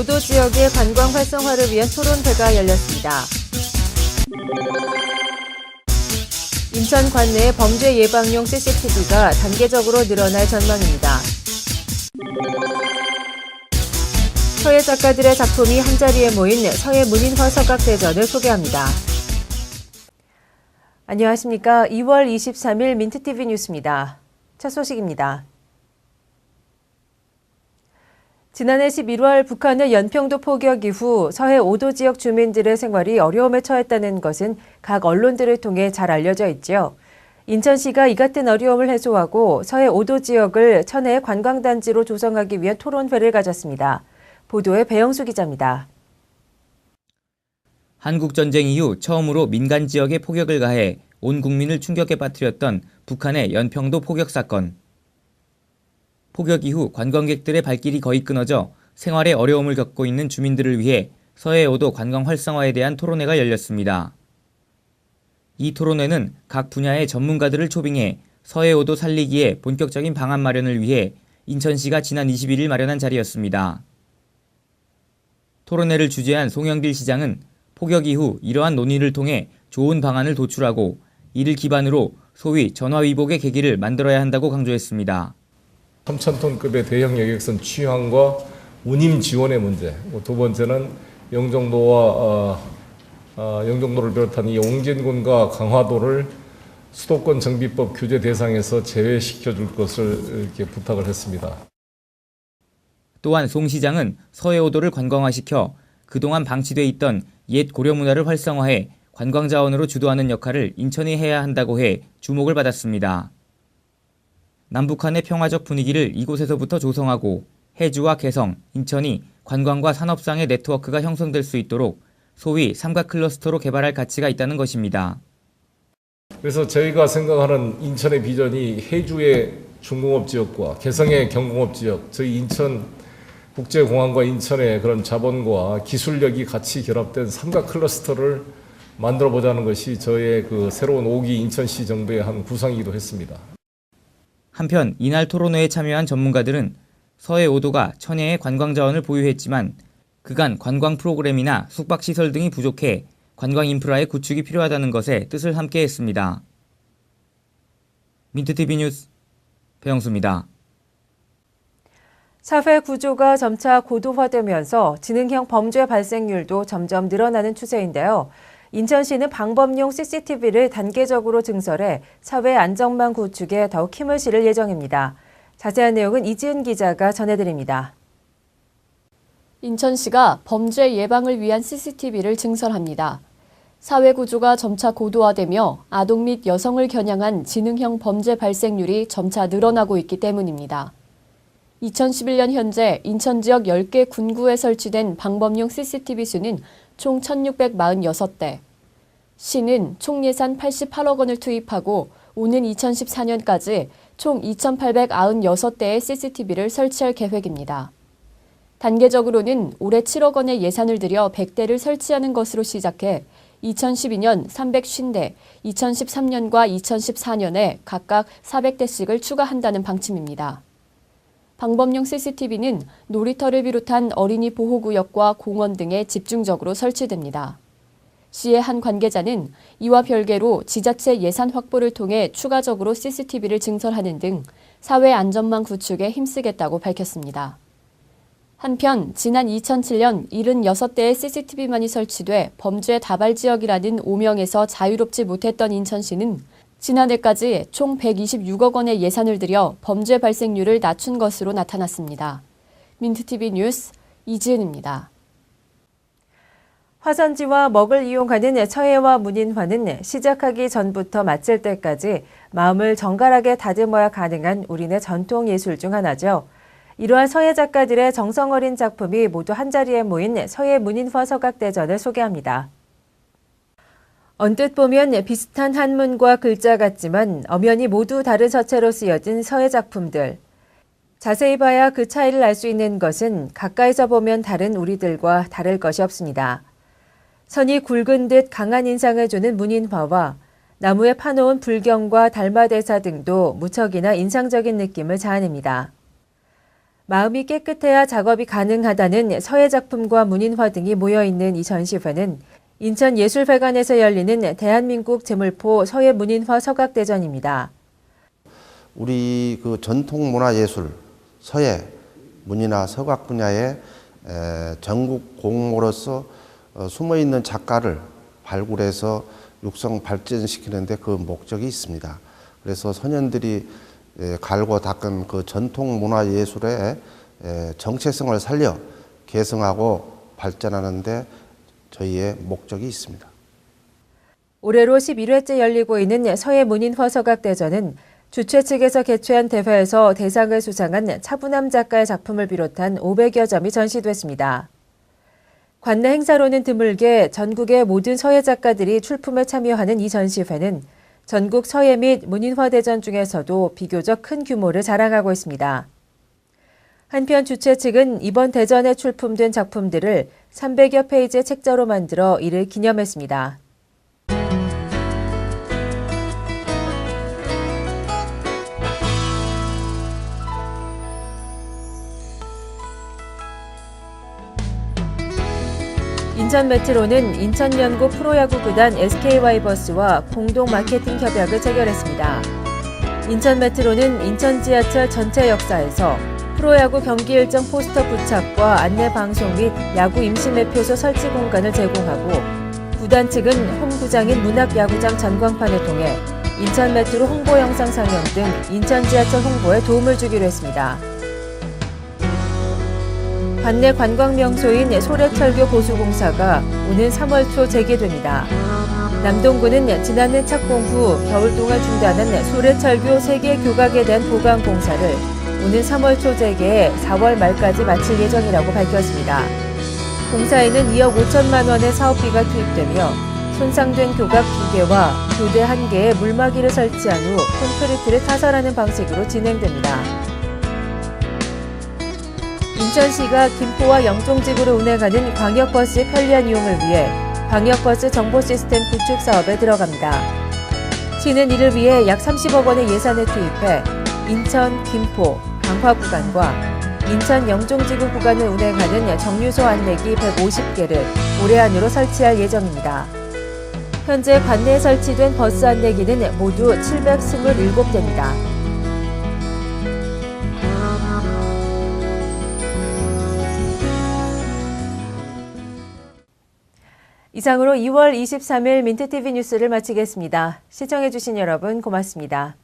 5도 지역의 관광 활성화를 위한 토론회가 열렸습니다. 인천 관내의 범죄 예방용 CCTV가 단계적으로 늘어날 전망입니다. 서예 작가들의 작품이 한자리에 모인 서예 문인화 서각대전을 소개합니다. 안녕하십니까. 2월 23일 민트TV 뉴스입니다. 첫 소식입니다. 지난해 11월 북한의 연평도 포격 이후 서해 5도 지역 주민들의 생활이 어려움에 처했다는 것은 각 언론들을 통해 잘 알려져 있지요. 인천시가 이 같은 어려움을 해소하고 서해 5도 지역을 천혜의 관광단지로 조성하기 위한 토론회를 가졌습니다. 보도에 배영수 기자입니다. 한국전쟁 이후 처음으로 민간 지역에 폭격을 가해 온 국민을 충격에 빠뜨렸던 북한의 연평도 폭격 사건. 폭격 이후 관광객들의 발길이 거의 끊어져 생활에 어려움을 겪고 있는 주민들을 위해 서해오도 관광 활성화에 대한 토론회가 열렸습니다. 이 토론회는 각 분야의 전문가들을 초빙해 서해오도 살리기에 본격적인 방안 마련을 위해 인천시가 지난 21일 마련한 자리였습니다. 토론회를 주재한 송영길 시장은 폭격 이후 이러한 논의를 통해 좋은 방안을 도출하고 이를 기반으로 소위 전화위복의 계기를 만들어야 한다고 강조했습니다. 3,000톤급의 대형 여객선 취항과 운임 지원의 문제, 뭐두 번째는 영종도와 어, 어, 영종도를 비롯한 이 옹진군과 강화도를 수도권 정비법 규제 대상에서 제외시켜 줄 것을 이렇게 부탁을 했습니다. 또한 송 시장은 서해오도를 관광화시켜 그동안 방치돼 있던 옛 고려 문화를 활성화해 관광 자원으로 주도하는 역할을 인천이 해야 한다고 해 주목을 받았습니다. 남북한의 평화적 분위기를 이곳에서부터 조성하고 해주와 개성, 인천이 관광과 산업상의 네트워크가 형성될 수 있도록 소위 삼각 클러스터로 개발할 가치가 있다는 것입니다. 그래서 저희가 생각하는 인천의 비전이 해주의 중공업 지역과 개성의 경공업 지역, 저희 인천 국제공항과 인천의 그런 자본과 기술력이 같이 결합된 삼각 클러스터를 만들어 보자는 것이 저의 그 새로운 5기 인천시 정부의 한 구상이기도 했습니다. 한편 이날 토론회에 참여한 전문가들은 서해 5도가 천혜의 관광 자원을 보유했지만 그간 관광 프로그램이나 숙박 시설 등이 부족해 관광 인프라의 구축이 필요하다는 것에 뜻을 함께 했습니다. 민트TV 뉴스 배영수입니다. 사회 구조가 점차 고도화되면서 지능형 범죄 발생률도 점점 늘어나는 추세인데요. 인천시는 방범용 CCTV를 단계적으로 증설해 사회 안정망 구축에 더욱 힘을 실을 예정입니다. 자세한 내용은 이지은 기자가 전해드립니다. 인천시가 범죄 예방을 위한 CCTV를 증설합니다. 사회 구조가 점차 고도화되며 아동 및 여성을 겨냥한 지능형 범죄 발생률이 점차 늘어나고 있기 때문입니다. 2011년 현재 인천 지역 10개 군구에 설치된 방범용 CCTV 수는 총 1,646대. 시는 총 예산 88억 원을 투입하고 오는 2014년까지 총 2,896대의 CCTV를 설치할 계획입니다. 단계적으로는 올해 7억 원의 예산을 들여 100대를 설치하는 것으로 시작해 2012년 350대, 2013년과 2014년에 각각 400대씩을 추가한다는 방침입니다. 방범용 CCTV는 놀이터를 비롯한 어린이 보호구역과 공원 등에 집중적으로 설치됩니다. 시의 한 관계자는 이와 별개로 지자체 예산 확보를 통해 추가적으로 CCTV를 증설하는 등 사회 안전망 구축에 힘쓰겠다고 밝혔습니다. 한편 지난 2007년 76대의 CCTV만이 설치돼 범죄 다발 지역이라는 오명에서 자유롭지 못했던 인천시는 지난해까지 총 126억 원의 예산을 들여 범죄 발생률을 낮춘 것으로 나타났습니다. 민트TV 뉴스 이지은입니다. 화산지와 먹을 이용하는 처해와 문인화는 시작하기 전부터 마칠 때까지 마음을 정갈하게 다듬어야 가능한 우리네 전통 예술 중 하나죠. 이러한 서예 작가들의 정성 어린 작품이 모두 한자리에 모인 서예 문인화 서각대전을 소개합니다. 언뜻 보면 비슷한 한문과 글자 같지만 엄연히 모두 다른 서체로 쓰여진 서예 작품들. 자세히 봐야 그 차이를 알 수 있는 것은 가까이서 보면 다른 우리들과 다를 것이 없습니다. 선이 굵은 듯 강한 인상을 주는 문인화와 나무에 파놓은 불경과 달마대사 등도 무척이나 인상적인 느낌을 자아냅니다. 마음이 깨끗해야 작업이 가능하다는 서예 작품과 문인화 등이 모여 있는 이 전시회는 인천예술회관에서 열리는 대한민국 제물포 서예 문인화 서각대전입니다. 우리 그 전통 문화 예술 서예 문이나 서각 분야의 에, 전국 공모로서 어, 숨어 있는 작가를 발굴해서 육성 발전시키는데 그 목적이 있습니다. 그래서 소년들이 에, 갈고 닦은 그 전통 문화 예술의 에, 정체성을 살려 개성하고 발전하는데 저희의 목적이 있습니다. 올해로 11회째 열리고 있는 서해 문인 화 서각 대전은 주최 측에서 개최한 대회에서 대상을 수상한 차분함 작가의 작품을 비롯한 500여 점이 전시됐습니다. 관내 행사로는 드물게 전국의 모든 서예 작가들이 출품에 참여하는 이 전시회는 전국 서예 및 문인화 대전 중에서도 비교적 큰 규모를 자랑하고 있습니다. 한편 주최 측은 이번 대전에 출품된 작품들을 300여 페이지의 책자로 만들어 이를 기념했습니다. 인천 메트로는 인천연고 프로야구 구단 SK와이버스와 공동 마케팅 협약을 체결했습니다. 인천 메트로는 인천 지하철 전체 역사에서 프로야구 경기 일정 포스터 부착과 안내 방송 및 야구 임시 매표소 설치 공간을 제공하고 구단 측은 홈구장인 문학야구장 전광판을 통해 인천 메트로 홍보 영상 상영 등 인천 지하철 홍보에 도움을 주기로 했습니다. 관내 관광 명소인 소래철교 보수공사가 오는 3월 초 재개됩니다. 남동구는 지난해 착공 후 겨울 동안 중단한 소래철교 세계 교각에 대한 보강 공사를 오는 3월 초 재개해 4월 말까지 마칠 예정이라고 밝혔습니다. 공사에는 2억 5천만 원의 사업비가 투입되며 손상된 교각 2개와 교대 1개에 물막이를 설치한 후 콘크리트를 타설하는 방식으로 진행됩니다. 인천시가 김포와 영종지구를 운행하는 광역버스의 편리한 이용을 위해 광역버스 정보 시스템 구축 사업에 들어갑니다. 시는 이를 위해 약 30억 원의 예산을 투입해 인천, 김포, 강화 구간과 인천 영종지구 구간을 운행하는 정류소 안내기 150개를 올해 안으로 설치할 예정입니다. 현재 관내에 설치된 버스 안내기는 모두 727대입니다. 이상으로 2월 23일 민트TV 뉴스를 마치겠습니다. 시청해주신 여러분 고맙습니다.